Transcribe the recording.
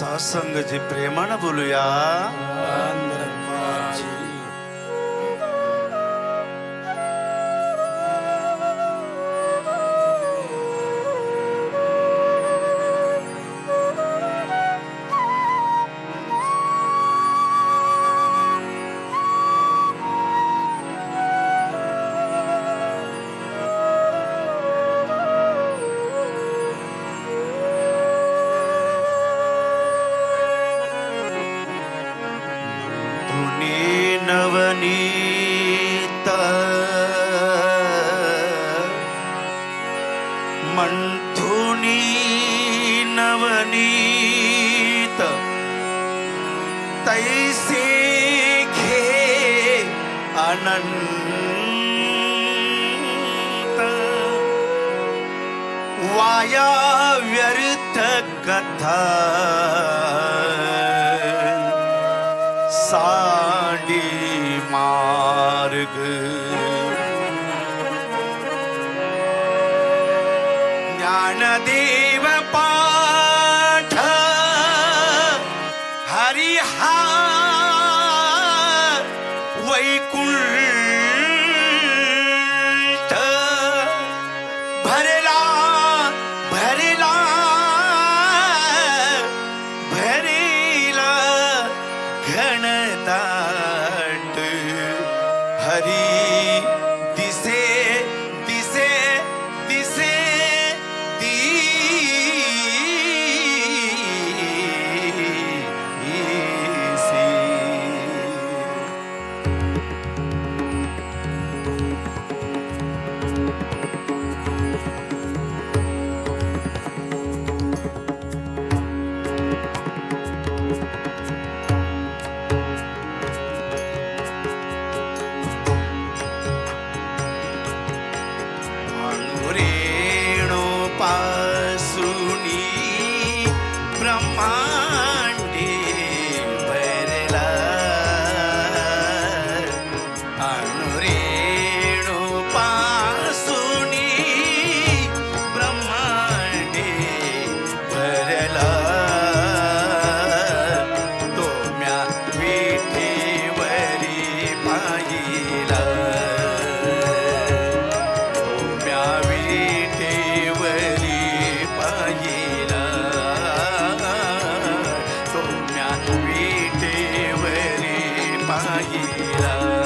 सासंग जी प्रेमानं बोलूया। கதா சாண்டி மாறுகு. ஞானதேவ பாட ஹரிஹா வைக்குள் ಆಗಿರ